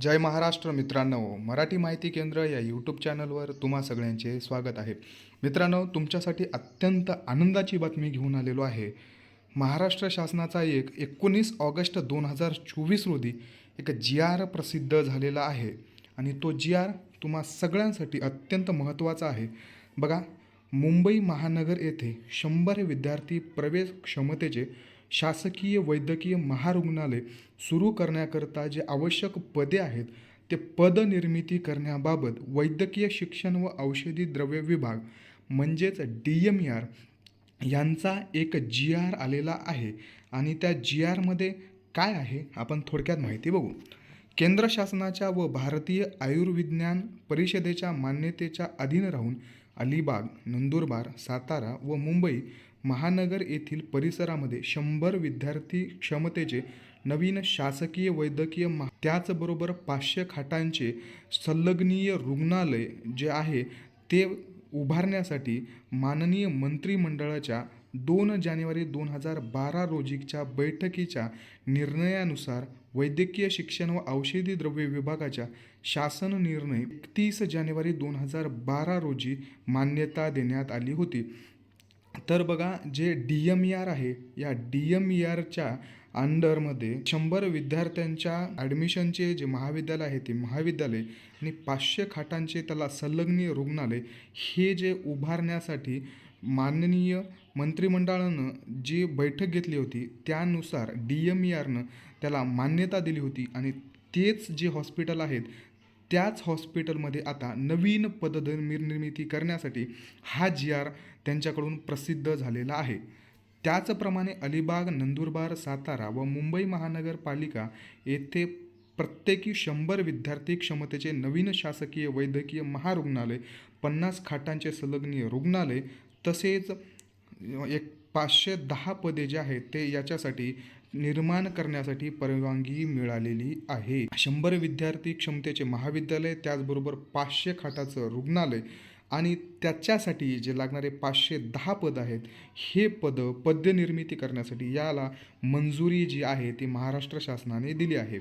जय महाराष्ट्र मित्रांनो मराठी माहिती केंद्र या यूट्यूब चॅनलवर तुम्हा सगळ्यांचे स्वागत आहे. मित्रांनो तुमच्यासाठी अत्यंत आनंदाची बातमी घेऊन आलेलो आहे. महाराष्ट्र शासनाचा एक एकोणीस ऑगस्ट दोन हजार चोवीस रोजी एक जी आर प्रसिद्ध झालेला आहे आणि तो जी आर तुम्हा सगळ्यांसाठी अत्यंत महत्त्वाचा आहे. बघा मुंबई महानगर येथे शंभर विद्यार्थी प्रवेश क्षमतेचे शासकीय वैद्यकीय महारुग्णालय सुरू करण्याकरता जे आवश्यक पदे आहेत ते पदनिर्मिती करण्याबाबत वैद्यकीय शिक्षण व औषधी द्रव्य विभाग म्हणजेच डी एम आर यांचा एक जी आर आलेला आहे. आणि त्या जी आरमध्ये काय आहे आपण थोडक्यात माहिती बघू. केंद्र शासनाच्या व भारतीय आयुर्विज्ञान परिषदेच्या मान्यतेच्या अधीन राहून अलिबाग नंदुरबार सातारा व मुंबई महानगर येथील परिसरामध्ये शंभर विद्यार्थी क्षमतेचे नवीन शासकीय वैद्यकीय मा त्याचबरोबर पाचशे खाटांचे संलग्नीय रुग्णालय जे आहे ते उभारण्यासाठी माननीय मंत्रिमंडळाच्या दोन जानेवारी दोन हजार बारा रोजीच्या बैठकीच्या निर्णयानुसार वैद्यकीय शिक्षण व औषधी द्रव्य विभागाच्या शासन निर्णय तीस जानेवारी दोन हजार बारा रोजी मान्यता देण्यात आली होती. तर बघा जे डी एम ई आर आहे या डी एम ई आरच्या अंडरमध्ये शंभर विद्यार्थ्यांच्या ॲडमिशनचे जे महाविद्यालय आहे ते महाविद्यालय आणि पाचशे खाटांचे त्याला संलग्नीय रुग्णालय हे जे उभारण्यासाठी माननीय मंत्रिमंडळानं जी बैठक घेतली होती त्यानुसार डी एम ई आरनं त्याला मान्यता दिली होती आणि तेच जे हॉस्पिटल आहेत त्याच हॉस्पिटलमध्ये आता नवीन पद निर्मिती करण्यासाठी हा जी आर त्यांच्याकडून प्रसिद्ध झालेला आहे. त्याचप्रमाणे अलिबाग नंदुरबार सातारा व मुंबई महानगरपालिका येथे प्रत्येकी शंभर विद्यार्थी क्षमतेचे नवीन शासकीय वैद्यकीय महारुग्णालय पन्नास खाटांचे संलग्नीय रुग्णालय तसेच एक पाचशे दहा पदे जे आहेत ते याच्यासाठी निर्माण करण्यासाठी परवानगी मिळालेली आहे. शंभर विद्यार्थी क्षमतेचे महाविद्यालय त्याचबरोबर पाचशे खाटाचं रुग्णालय आणि त्याच्यासाठी जे लागणारे पाचशे दहा पद आहेत हे पदं पद्यनिर्मिती करण्यासाठी याला मंजुरी जी आहे ती महाराष्ट्र शासनाने दिली आहे.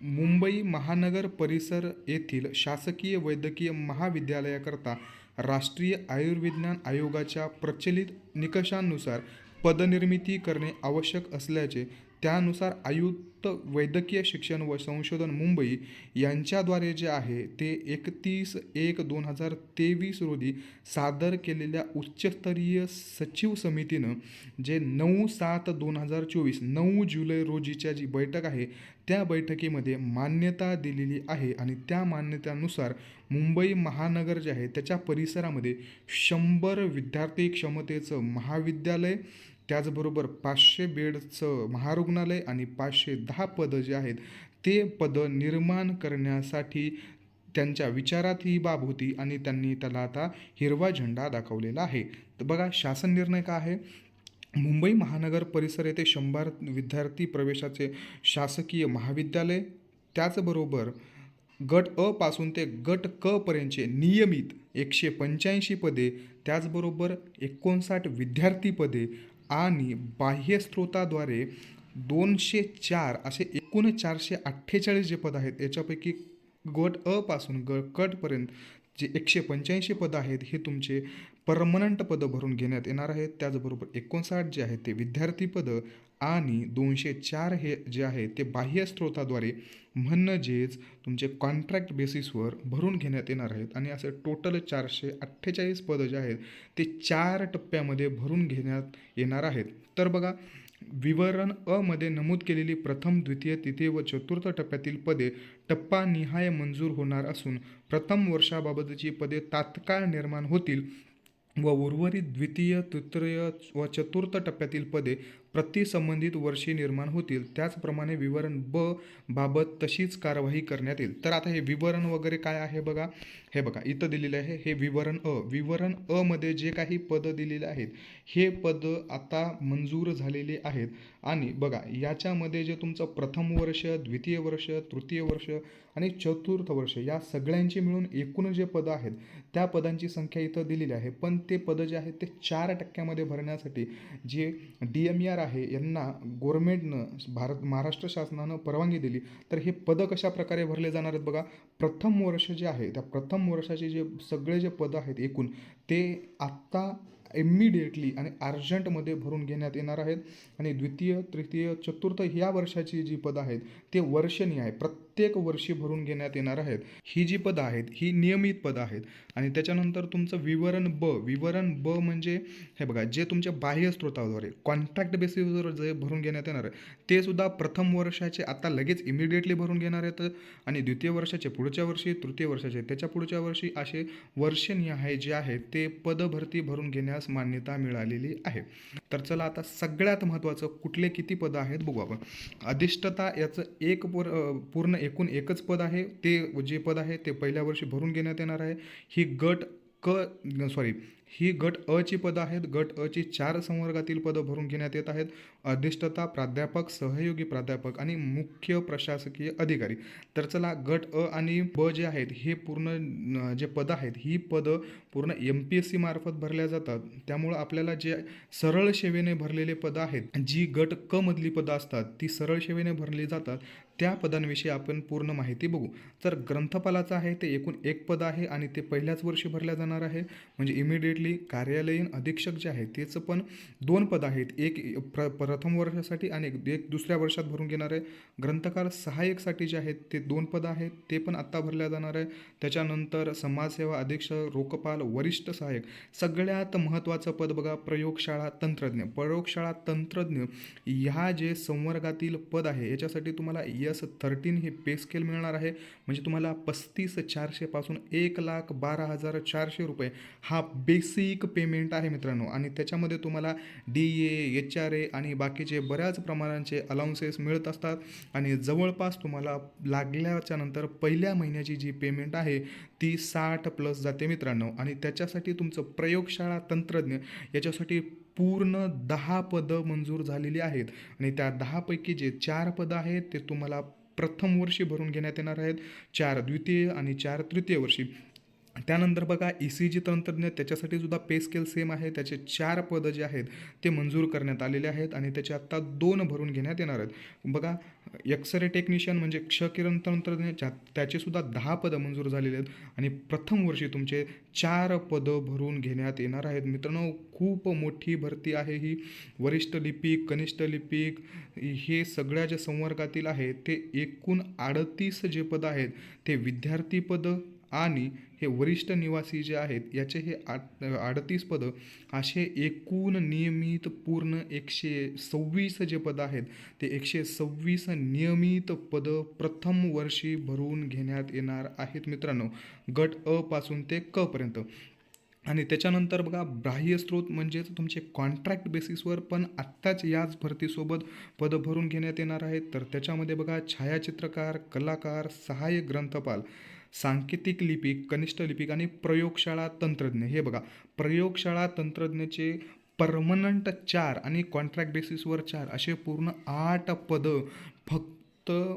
मुंबई महानगर परिसर येथील शासकीय वैद्यकीय महाविद्यालयाकरता राष्ट्रीय आयुर्विज्ञान आयोगाच्या प्रचलित निकषांनुसार पदनिर्मिती करणे आवश्यक असल्याचे त्यानुसार आयुक्त वैद्यकीय शिक्षण व संशोधन मुंबई यांच्याद्वारे जे आहे ते एकतीस एक दोन हजार तेवीस रोजी सादर केलेल्या उच्चस्तरीय सचिव समितीनं जे नऊ सात दोन हजार चोवीस नऊ जुलै रोजीच्या जी बैठक आहे त्या बैठकीमध्ये मान्यता दिलेली आहे आणि त्या मान्यतेनुसार मुंबई महानगर जे आहे त्याच्या परिसरामध्ये शंभर विद्यार्थी क्षमतेचं महाविद्यालय त्याचबरोबर पाचशे बेडचं महारुग्णालय आणि पाचशे दहा पदं जे आहेत ते पदं निर्माण करण्यासाठी त्यांच्या विचारात ही बाब होती आणि त्यांनी त्याला आता हिरवा झेंडा दाखवलेला आहे. तर बघा शासन निर्णय का आहे? मुंबई महानगर परिसर येथे शंभर विद्यार्थी प्रवेशाचे शासकीय महाविद्यालय त्याचबरोबर गट अ पासून ते गट क पर्यंतचे नियमित एकशे पंच्याऐंशी पदे त्याचबरोबर एकोणसाठ विद्यार्थी पदे आणि बाह्य स्त्रोताद्वारे दोनशे चार असे एकूण चारशे अठ्ठेचाळीस जे पद आहेत याच्यापैकी गट अ पासून ग कटपर्यंत जे एकशे पंच्याऐंशी पदं आहेत हे तुमचे परमनंट पदं भरून घेण्यात येणार आहेत. त्याचबरोबर एकोणसाठ जे आहेत ते विद्यार्थी पदं आणि दोनशे चार हे जे आहे ते बाह्य स्रोताद्वारे म्हणजेच तुमचे कॉन्ट्रॅक्ट बेसिसवर भरून घेण्यात येणार आहेत. आणि असं टोटल चारशे अठ्ठेचाळीस पदं जे आहेत ते चार टप्प्यामध्ये भरून घेण्यात येणार आहेत. तर बघा विवरण अ मध्ये नमूद केलेली प्रथम द्वितीय तिथे व चतुर्थ टप्प्यातील पदे टप्पानिहाय मंजूर होणार असून प्रथम वर्षाबाबतची पदे तात्काळ निर्माण होतील व उर्वरित द्वितीय तृतीय व चतुर्थ टप्प्यातील पदे प्रतिसंबंधित वर्षी निर्माण होतील. त्याचप्रमाणे विवरण ब बाबत तशीच कारवाई करण्यात येईल. तर आता हे विवरण वगैरे काय आहे बघा? हे बघा इथं दिलेलं आहे हे विवरण अ. विवरण अ मध्ये जे काही पदं दिलेले आहेत हे पदं आता मंजूर झालेले आहेत. आणि बघा याच्यामध्ये जे तुमचं प्रथम वर्ष द्वितीय वर्ष तृतीय वर्ष आणि चतुर्थ वर्ष या सगळ्यांची मिळून एकूण जे पदं आहेत त्या पदांची संख्या इथं दिलेली आहे. पण ते पदं जे आहेत ते चार टक्क्यामध्ये भरण्यासाठी जे डी एम आर आहे यांना गोरमेंटनं भारत महाराष्ट्र शासनानं परवानगी दिली. तर हे पदं कशा प्रकारे भरले जाणार आहेत बघा प्रथम वर्ष जे आहे त्या प्रथम वर्षाचे जे सगळे जे पदं आहेत एकूण ते आत्ता इमिडिएटली आणि अर्जंटमध्ये भरून घेण्यात येणार आहेत. आणि द्वितीय तृतीय चतुर्थ ह्या वर्षाची जी पदं आहेत ते वर्षनीय आहे. प्रत्येक प्रत्येक वर्षी भरून घेण्यात येणार आहेत. ही जी पदं आहेत ही नियमित पदं आहेत. आणि त्याच्यानंतर तुमचं विवरण ब विवरण ब म्हणजे हे बघा जे तुमच्या बाह्य स्रोताद्वारे कॉन्ट्रॅक्ट बेसिसवर जे भरून घेण्यात येणार आहे ते सुद्धा प्रथम वर्षाचे आता लगेच इमिडिएटली भरून घेणार आहेत. आणि द्वितीय वर्षाचे पुढच्या वर्षी तृतीय वर्षाचे त्याच्या पुढच्या वर्षी असे वर्षनिहाय आहे जे आहेत ते पदभरती भरून घेण्यास मान्यता मिळालेली आहे. तर चला आता सगळ्यात महत्त्वाचं कुठले किती पदं आहेत बघू आपण. अधिष्ठता याचं एक पूर पूर्ण एकूण एकच पद आहे. ते जे पद आहे ते पहिल्या वर्षी भरून घेण्यात येणार आहे. ही गट क सॉरी ही गट अ ची पदं आहेत. गट अ ची चार संवर्गातील पदं भरून घेण्यात येत आहेत. अधिष्ठता प्राध्यापक सहयोगी प्राध्यापक आणि मुख्य प्रशासकीय अधिकारी. तर चला गट अ आणि ब जे आहेत हे पूर्ण जे पदं आहेत ही पदं पूर्ण एम पी एस सी मार्फत भरल्या जातात. त्यामुळं आपल्याला जे सरळ सेवेने भरलेले पदं आहेत जी गट क मधली पदं असतात ती सरळ सेवेने भरली जातात. त्या पदांविषयी आपण पूर्ण माहिती बघू. तर ग्रंथपालाचं आहे ते एकूण एक पद आहे आणि ते पहिल्याच वर्षी भरल्या जाणार आहे. म्हणजे इमिडिएटली कार्यालयीन अधीक्षक जे आहे त्याचं पण दोन पद आहेत. एक प्र प्रथम वर्षासाठी आणि एक दुसऱ्या वर्षात भरून घेणार आहे. ग्रंथकार सहाय्यकसाठी जे आहेत ते दोन पद आहेत. ते पण आत्ता भरल्या जाणार आहे. त्याच्यानंतर समाजसेवा अधीक्षक रोकपाल वरिष्ठ सहाय्यक सगळ्यात महत्त्वाचं पद बघा प्रयोगशाळा तंत्रज्ञ. प्रयोगशाळा तंत्रज्ञ ह्या जे संवर्गातील पद आहे याच्यासाठी तुम्हाला यस थर्टीन हे पे स्केल मिळणार आहे. म्हणजे तुम्हाला पस्तीस चारशेपासून एक लाख बारा हजार चारशे रुपये हा बेसिक पेमेंट आहे मित्रांनो. आणि त्याच्यामध्ये तुम्हाला D A H R A आणि बाकीचे बऱ्याच प्रमाणांचे अलाउन्सेस मिळत असतात. आणि जवळपास तुम्हाला लागल्याच्या नंतर पहिल्या महिन्याची जी पेमेंट आहे ती साठ प्लस जाते मित्रांनो. आणि त्याच्यासाठी तुमचं प्रयोगशाळा तंत्रज्ञ याच्यासाठी पूर्ण दहा पदं मंजूर झालेली आहेत. आणि त्या दहापैकी जे चार पदं आहेत ते तुम्हाला प्रथम वर्षी भरून घेण्यात येणार आहेत. चार द्वितीय आणि चार तृतीय वर्षी. त्यानंतर बघा ई सी जी तंत्रज्ञ त्याच्यासाठी सुद्धा पे स्केल सेम आहे. त्याचे चार पदं जे आहेत ते मंजूर करण्यात आलेले आहेत आणि त्याचे आत्ता दोन भरून घेण्यात येणार आहेत. बघा एक्सरे टेक्निशियन म्हणजे क्षकिरण तंत्रज्ञ त्याचे सुद्धा दहा पदं मंजूर झालेले आहेत आणि प्रथम वर्षी तुमचे चार पदं भरून घेण्यात येणार आहेत. मित्रांनो खूप मोठी भरती आहे ही. वरिष्ठ लिपिक कनिष्ठ लिपिक हे सगळ्या ज्या संवर्गातील आहे ते एकूण अडतीस जे पदं आहेत ते विद्यार्थी पदं आणि हे वरिष्ठ निवासी जे आहेत याचे हे आठ अडतीस पदं असे एकूण नियमित पूर्ण एकशे सव्वीस जे पदं आहेत ते एकशे सव्वीस नियमित पदं प्रथम वर्षी भरून घेण्यात येणार आहेत मित्रांनो. गट अ पासून ते क पर्यंत. आणि त्याच्यानंतर बघा बाह्य स्रोत म्हणजेच तुमचे कॉन्ट्रॅक्ट बेसिसवर पण आत्ताच याच भरतीसोबत पदं भरून घेण्यात येणार आहेत. तर त्याच्यामध्ये बघा छायाचित्रकार कलाकार सहाय्यक ग्रंथपाल सांकेतिक लिपिक कनिष्ठ लिपिक आणि प्रयोगशाळा तंत्रज्ञ. हे बघा प्रयोगशाळा तंत्रज्ञचे परमनंट चार आणि कॉन्ट्रॅक्ट बेसिसवर चार असे पूर्ण आठ पदं फक्त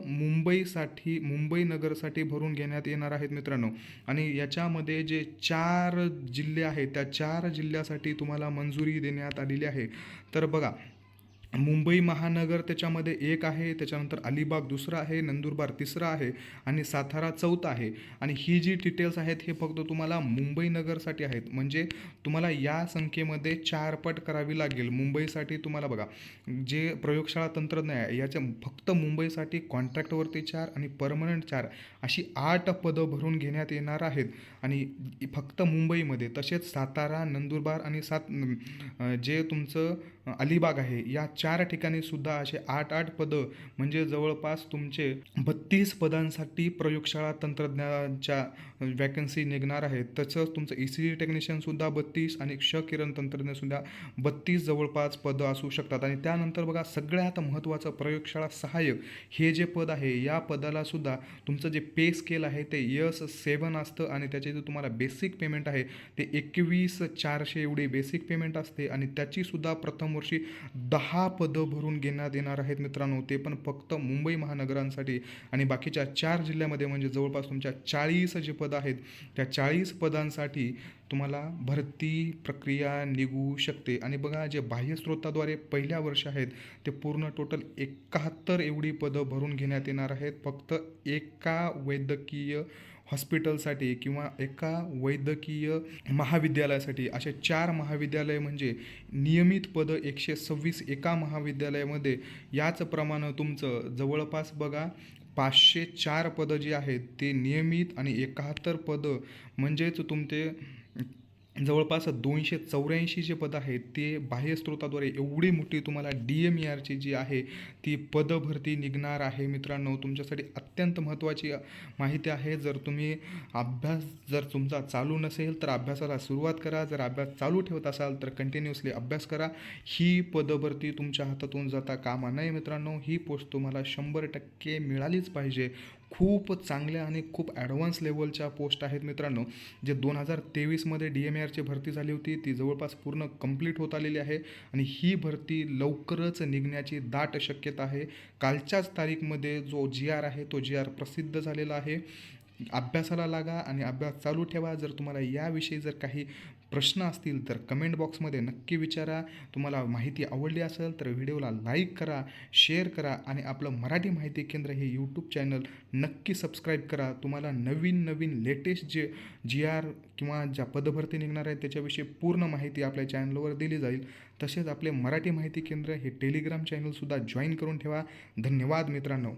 मुंबईसाठी मुंबई नगरसाठी भरून घेण्यात येणार आहेत मित्रांनो. आणि याच्यामध्ये जे चार जिल्हे आहेत त्या चार जिल्ह्यासाठी तुम्हाला मंजुरी देण्यात आलेली आहे. तर बघा मुंबई महानगर त्याच्यामध्ये एक आहे त्याच्यानंतर अलिबाग दुसरा आहे नंदुरबार तिसरा आहे आणि सातारा चौथा आहे. आणि ही जी डिटेल्स आहेत हे फक्त तुम्हाला मुंबई नगरसाठी आहेत. म्हणजे तुम्हाला या संख्येमध्ये चारपट करावी लागेल. मुंबईसाठी तुम्हाला बघा जे प्रयोगशाळा तंत्रज्ञ आहे याच्या फक्त मुंबईसाठी कॉन्ट्रॅक्टवरती चार आणि परमनंट चार अशी आठ पदं भरून घेण्यात येणार आहेत. आणि फक्त मुंबईमध्ये तसेच सातारा नंदुरबार आणि सात जे तुमचं अलिबाग आहे. या चार ठिकाणी सुद्धा असे आठ आठ पदं म्हणजे जवळपास तुमचे बत्तीस पदांसाठी प्रयोगशाळा तंत्रज्ञानाच्या वॅकन्सी निघणार आहेत तसंच तुमचं ई सी जी टेक्निशियनसुद्धा बत्तीस आणि क्ष किरण तंत्रज्ञसुद्धा बत्तीस जवळपास पदं असू शकतात. आणि त्यानंतर बघा सगळ्यात महत्त्वाचं प्रयोगशाळा सहाय्यक हे जे पद आहे या पदालासुद्धा तुमचं जे पे स्केल आहे ते यस सेवन असतं आणि त्याचे जे तुम्हाला बेसिक पेमेंट आहे. ते एकवीस चारशे एवढी बेसिक पेमेंट असते आणि त्याचीसुद्धा प्रथम वर्षी दहा पदं भरून घेण्यात येणार आहेत मित्रांनो. ते पण फक्त मुंबई महानगरांसाठी. आणि बाकीच्या चार जिल्ह्यामध्ये म्हणजे जवळपास तुमच्या चाळीस जे पद आहेत. त्या चाळीस पदांसाठी तुम्हाला भरती प्रक्रिया निघू शकते. आणि बघा जे बाह्य स्रोताद्वारे पहिल्या वर्ष आहेत ते पूर्ण टोटल एकाहत्तर एवढी पदं भरून घेण्यात येणार आहेत. फक्त एका वैद्यकीय हॉस्पिटलसाठी किंवा एका वैद्यकीय महाविद्यालयासाठी. असे चार महाविद्यालय म्हणजे नियमित पदं एकशे सव्वीस एका महाविद्यालयामध्ये. याच प्रमाणं तुमचं जवळपास बघा पाचशे चार पदं जी आहेत ते नियमित आणि एकाहत्तर पदं म्हणजेच तुमचे जवळपास दोनशे चौऱ्याऐंशी जे पद आहेत ते बाह्यस्त्रोताद्वारे एवढी मोठी तुम्हाला डी एम ई आरची जी आहे ती पदभरती निघणार आहे मित्रांनो. तुमच्यासाठी अत्यंत महत्त्वाची माहिती आहे. जर तुम्ही अभ्यास जर तुमचा चालू नसेल तर अभ्यासाला सुरुवात करा. जर अभ्यास चालू ठेवत असाल तर कंटिन्युअसली अभ्यास करा. ही पदभरती तुमच्या हातातून जाता कामा नये मित्रांनो. ही पोस्ट तुम्हाला शंभर टक्के मिळालीच पाहिजे. खूप चांगल्या आणि खूप ॲडव्हान्स लेवलच्या पोस्ट आहेत मित्रांनो जे दोन हजार तेवीसमध्ये डी एम आरची भरती झाली होती. ती जवळपास पूर्ण कंप्लीट होत आलेली आहे आणि ही भरती लवकरच निघण्याची दाट शक्यता आहे. कालच्याच तारीखमध्ये जो जी आर आहे तो जी आर प्रसिद्ध झालेला आहे. अभ्यासाला लागा आणि अभ्यास चालू ठेवा. जर तुम्हाला याविषयी जर काही प्रश्न असतील तर कमेंट बॉक्समध्ये नक्की विचारा. तुम्हाला माहिती आवडली असेल तर व्हिडिओला लाईक करा शेअर करा आणि आपलं मराठी माहिती केंद्र हे यूट्यूब चॅनल नक्की सबस्क्राईब करा. तुम्हाला नवीन नवीन लेटेस्ट जे जी आर किंवा ज्या पदभरती निघणार आहेत त्याच्याविषयी पूर्ण माहिती आपल्या चॅनलवर दिली जाईल. तसेच आपले मराठी माहिती केंद्र हे टेलिग्राम चॅनलसुद्धा जॉईन करून ठेवा. धन्यवाद मित्रांनो.